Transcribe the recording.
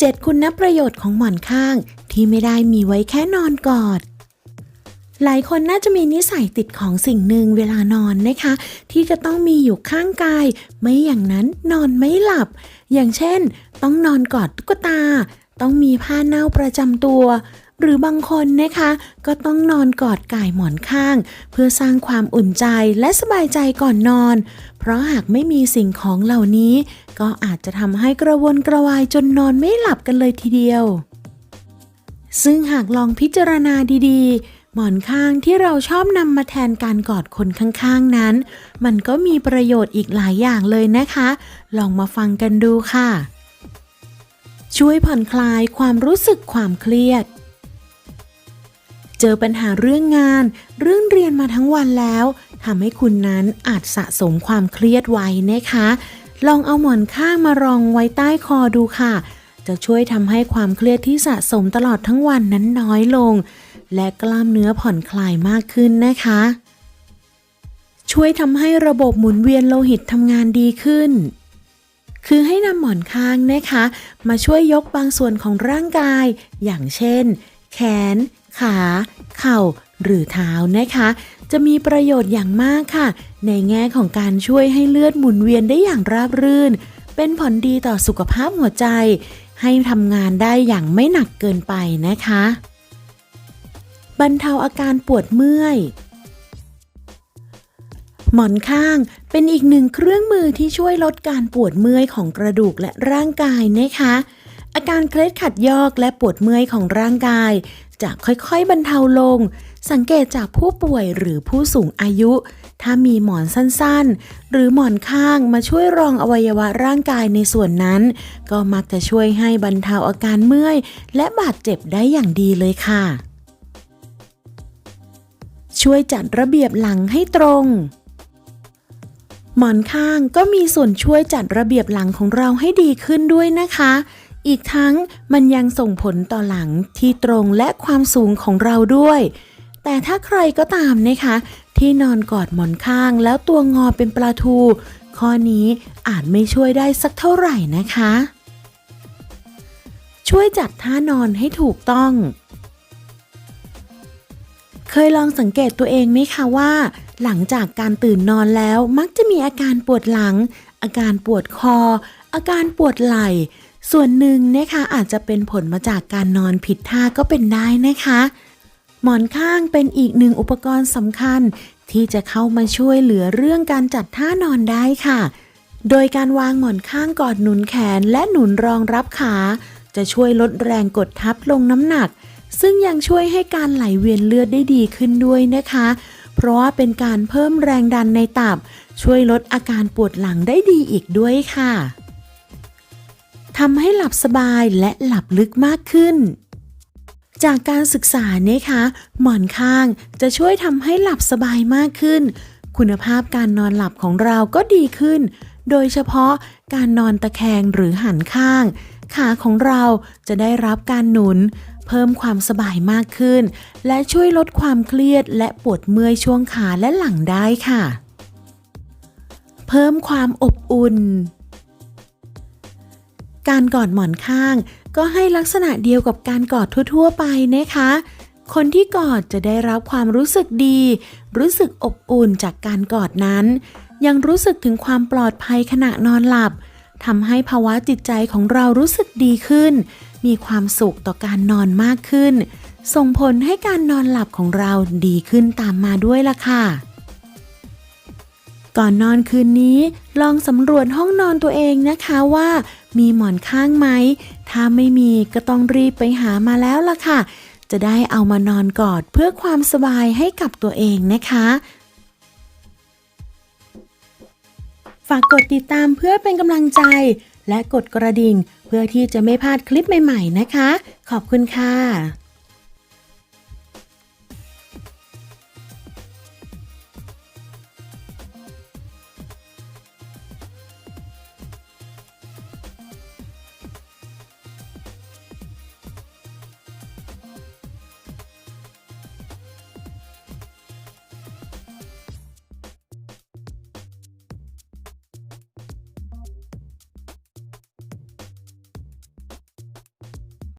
7 คุณนประโยชน์ของหมอนข้างที่ไม่ได้มีไว้แค่นอนกอด หลายคนน่าจะมีนิสัยติดของสิ่งหนึ่งเวลานอนนะคะ ที่จะต้องมีอยู่ข้างกาย ไม่อย่างนั้นนอนไม่หลับ อย่างเช่น ต้องนอนกอดตุ๊กตา ต้องมีผ้าเน่าประจำตัว หรือบางคนนะคะ ก็ต้องนอนกอดก่ายหมอนข้าง เพื่อสร้างความอุ่นใจและสบายใจก่อนนอน เพราะหากไม่มีสิ่งของเหล่านี้ ก็อาจจะทำให้กระวนกระวายจนนอนไม่หลับกันเลยทีเดียว ซึ่งหากลองพิจารณาดีๆหมอนข้างที่เราชอบนำมาแทนการกอดคนข้างๆนั้น มันก็มีประโยชน์อีกหลายอย่างเลยนะคะ ลองมาฟังกันดูค่ะ ช่วยผ่อนคลายความรู้สึกความเครียด เจอปัญหาเรื่องงาน เรื่องเรียนมาทั้งวันแล้วทำให้คุณนั้นอาจสะสมความเครียดไว้นะคะ ลองเอาหมอนข้างมารองไว้ใต้คอดูค่ะ จะช่วยทำให้ความเครียดที่สะสมตลอดทั้งวันนั้นน้อยลง และกล้ามเนื้อผ่อนคลายมากขึ้นนะคะ ช่วยทำให้ระบบหมุนเวียนโลหิตทำงานดีขึ้น คือให้นำหมอนข้างนะคะ มาช่วยยกบางส่วนของร่างกาย อย่างเช่น แขน ขา เข่า หรือเท้านะคะ จะมีประโยชน์อย่างมากค่ะ ในแง่ของการช่วยให้เลือดหมุนเวียนได้อย่างราบรื่น เป็นผลดีต่อสุขภาพหัวใจ ให้ทำงานได้อย่างไม่หนักเกินไปนะคะ บรรเทาอาการปวดเมื่อย หมอนข้างเป็นอีกหนึ่งเครื่องมือที่ช่วยลดการปวดเมื่อยของกระดูกและร่างกายนะคะ อาการเคล็ดขัดยอกและปวดเมื่อยของร่างกาย จะค่อยๆบรรเทาลง สังเกตจากผู้ป่วยหรือผู้สูงอายุ ถ้ามีหมอนสั้นๆ หรือหมอนข้างมาช่วยรองอวัยวะร่างกายในส่วนนั้น ก็มักจะช่วยให้บรรเทาอาการเมื่อย และบาดเจ็บได้อย่างดีเลยค่ะ ช่วยจัดระเบียบหลังให้ตรง หมอนข้างก็มีส่วนช่วยจัดระเบียบหลังของเราให้ดีขึ้นด้วยนะคะ อีกทั้งมันยังส่งผลต่อหลังที่ตรงและความสูงของเราด้วย แต่ถ้าใครก็ตามนะคะ ที่นอนกอดหมอนข้างแล้วตัวงอเป็นปลาทู ข้อนี้อาจไม่ช่วยได้สักเท่าไหร่นะคะ ช่วยจัดท่านอนให้ถูกต้อง เคยลองสังเกตตัวเองไหมคะว่า หลังจากการตื่นนอนแล้วมักจะมีอาการปวดหลัง อาการปวดคอ อาการปวดไหล่ ส่วนหนึ่งนะคะอาจจะเป็นผลมาจากการนอนผิดท่าก็เป็นได้นะคะ หมอนข้างเป็นอีกหนึ่งอุปกรณ์สำคัญ ที่จะเข้ามาช่วยเหลือเรื่องการจัดท่านอนได้ค่ะ โดยการวางหมอนข้างกอดหนุนแขนและหนุนรองรับขา จะช่วยลดแรงกดทับลงน้ำหนัก ซึ่งยังช่วยให้การไหลเวียนเลือดได้ดีขึ้นด้วยนะคะ เพราะว่าเป็นการเพิ่มแรงดันในตับ ช่วยลดอาการปวดหลังได้ดีอีกด้วยค่ะทำให้หลับสบายและหลับลึกมากขึ้น จากการศึกษาเนี่ยคะ หมอนข้างจะช่วยทำให้หลับสบายมากขึ้น คุณภาพการนอนหลับของเราก็ดีขึ้น โดยเฉพาะการนอนตะแคงหรือหันข้าง ขาของเราจะได้รับการหนุน เพิ่มความสบายมากขึ้น และช่วยลดความเครียดและปวดเมื่อยช่วงขาและหลังได้ค่ะ เพิ่มความอบอุ่น การกอดหมอนข้าง ก็ให้ลักษณะเดียวกับการกอดทั่ว ๆ ไปนะคะคนที่กอดจะได้รับความรู้สึกดี รู้สึกอบอุ่นจากการกอดนั้น ยังรู้สึกถึงความปลอดภัยขณะนอนหลับทำให้ภาวะจิตใจของเรารู้สึกดีขึ้น มีความสุขต่อการนอนมากขึ้น ส่งผลให้การนอนหลับของเราดีขึ้นตามมาด้วยล่ะค่ะ ก่อนนอนคืนนี้ลองสำรวจห้องนอนตัวเองนะคะว่า มีหมอนข้างไหม ถ้าไม่มีก็ต้องรีบไปหามาแล้วล่ะค่ะ จะได้เอามานอนกอดเพื่อความสบายให้กับตัวเองนะคะฝากกดติดตามเพื่อเป็นกำลังใจ และกดกระดิ่ง เพื่อที่จะไม่พลาดคลิปใหม่ ๆ นะคะ ขอบคุณค่ะ